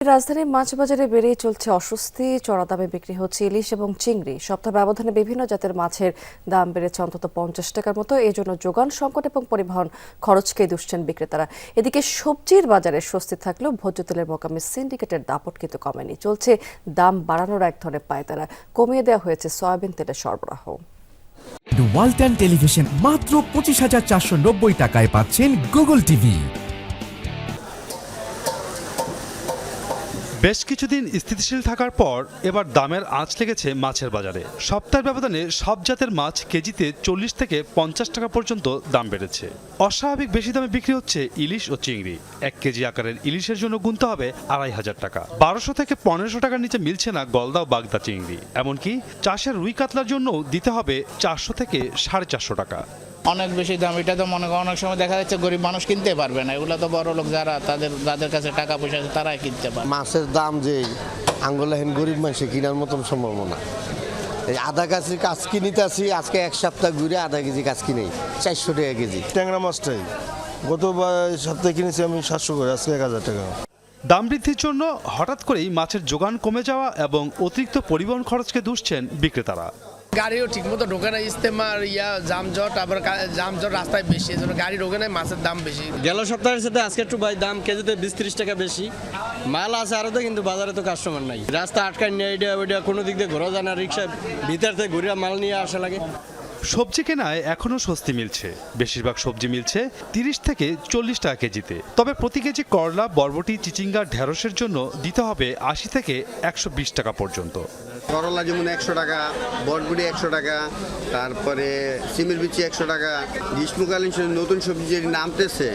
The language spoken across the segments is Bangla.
রাজধানীর মাছ বাজারে বেড়েই চলছে অস্বস্তি, চড়া দামে বিক্রি হচ্ছে ইলিশ এবং চিংড়ি। সপ্তাহ ব্যবধানে বিভিন্ন জাতের মাছের দাম বেড়েছে অন্তত পঞ্চাশ টাকার মতো। এই জন্য যোগান, সংকট এবং পরিবহন খরচকে দুষছেন বিক্রেতারা। এদিকে সবজির বাজারে স্বস্তি থাকলেও ভোজ্য তেলের মোকামে সিন্ডিকেটের দাপট কিন্তু কমেনি। চলছে দাম বাড়ানোর এক ধরনের পায়তারা। কমিয়ে দেওয়া হয়েছে সয়াবিন তেলের সরবরাহ। ওয়ালটন টেলিভিশন মাত্র পঁচিশ হাজার চারশো নব্বই টাকায় পাচ্ছেন গুগল টিভি। বেশ কিছুদিন স্থিতিশীল থাকার পর এবার দামের আঁচ লেগেছে মাছের বাজারে। সপ্তাহের ব্যবধানে সব জাতের মাছ কেজিতে চল্লিশ থেকে পঞ্চাশ টাকা পর্যন্ত দাম বেড়েছে। অস্বাভাবিক বেশি দামে বিক্রি হচ্ছে ইলিশ ও চিংড়ি। এক কেজি আকারের ইলিশের জন্য গুনতে হবে আড়াই হাজার টাকা। বারোশো থেকে পনেরোশো টাকার নিচে মিলছে না গলদা ও বাগদা চিংড়ি। এমনকি চাষের রুই কাতলার জন্য দিতে হবে চারশো থেকে সাড়ে চারশো টাকা। অনেক বেশি দাম। এটা তো মনে করো অনেক সময় দেখা যাচ্ছে গরিব মানুষ কিনতে পারবে না। এগুলো তো বড় লোক যারা তাদের যাদের কাছে টাকা পয়সা আছে তারাই কিনতে পারে মাছের দাম যে আঙ্গুলাহীন গরিব মানুষে কেনার মতন সম্ভাবনা। এই আধা কেজি কাজ কিনিতে আসি আজকে এক সপ্তাহ ঘুরে আধা কেজি কাজ কিনে। চারশো টাকা কেজি। ট্যাংরা মাছটাই। গত সপ্তাহে কিনেছি আমি সাতশো করে আজকে এক হাজার টাকা। দাম বৃদ্ধির জন্য হঠাৎ করেই মাছের যোগান কমে যাওয়া এবং অতিরিক্ত পরিবহন খরচকে দুষছেন বিক্রেতারা। গাড়িও ঠিকমতো ঢোকে না ইস্তেমার ইয়া জামজট আবার জামজট রাস্তায় বেশি, এজন্য গাড়ি ঢোকে না, মাছের দাম বেশি। গেল সপ্তাহের সাথে আজকে একটু ভাই দাম কেজিতে বিশ ত্রিশ টাকা বেশি। মাল আছে আরও তো কিন্তু বাজারে তো কাস্টমার নাই। রাস্তা আটকায় নিয়ে এটা ওইটা কোনো দিক দিয়ে ঘোরা যায় না রিক্সা ভিতর থেকে ঘুরে মাল নিয়ে আসা লাগে। সবজি কেনায় এখনও স্বস্তি মিলছে। বেশিরভাগ সবজি মিলছে তিরিশ থেকে চল্লিশ টাকা কেজিতে। তবে প্রতি কেজি করলা, বরবটি, চিচিঙ্গা, ঢেঁড়সের জন্য দিতে হবে আশি থেকে একশো বিশ টাকা পর্যন্ত। করলা যেমন একশো টাকা বটবুটি একশো টাকা, তারপরে সিমের বিচি একশো টাকা। গ্রীষ্মকালীন নতুন সবজি যেটি নামতেছে,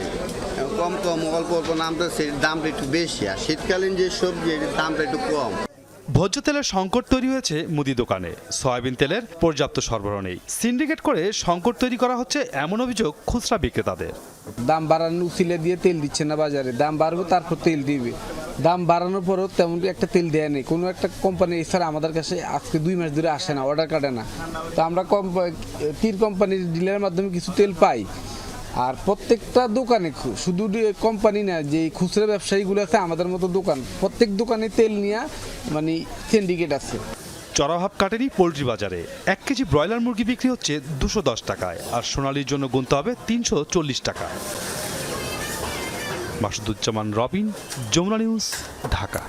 কম কম, অল্প অল্প নামতেছে দামটা একটু বেশি। আর শীতকালীন যে সবজি দামটা একটু কম। ভোজ্য তেলের সংকট তৈরি হয়েছে মুদি দোকানে। সয়াবিন তেলের পর্যাপ্ত সরবরাহ নেই। সিন্ডিকেট করে সংকট তৈরি করা হচ্ছে এমন অভিযোগ খুচরা বিক্রেতাদের। দাম বাড়ানো উচিলে দিয়ে তেল দিচ্ছে না বাজারে। দাম বাড়বে, তারপর তেল দিবে। দাম বাড়ানোর পরও তেমন একটা তেল দেয় নেই। কোনো একটা কোম্পানি এছাড়া আমাদের কাছে আজকে দুই মাস ধরে আসে না অর্ডার কাটে না। তো আমরা কম তিন কোম্পানির ডিলারের মাধ্যমে কিছু তেল পাই। আর প্রত্যেকটা দোকানে শুধু কোম্পানি না, যে খুচরা ব্যবসায়ীগুলো আছে, আমাদের মতো দোকান, প্রত্যেক দোকানে তেল নিয়ে মানে সিন্ডিকেট আছে। চড়াভাব কাটেনি পোলট্রি বাজারে। এক কেজি ব্রয়লার মুরগি বিক্রি হচ্ছে দুশো দশ টাকায়, আর সোনালির জন্য গুনতে হবে তিনশো চল্লিশ টাকা। মাসুদুজ্জামান রবিন, যমুনা নিউজ, ঢাকা।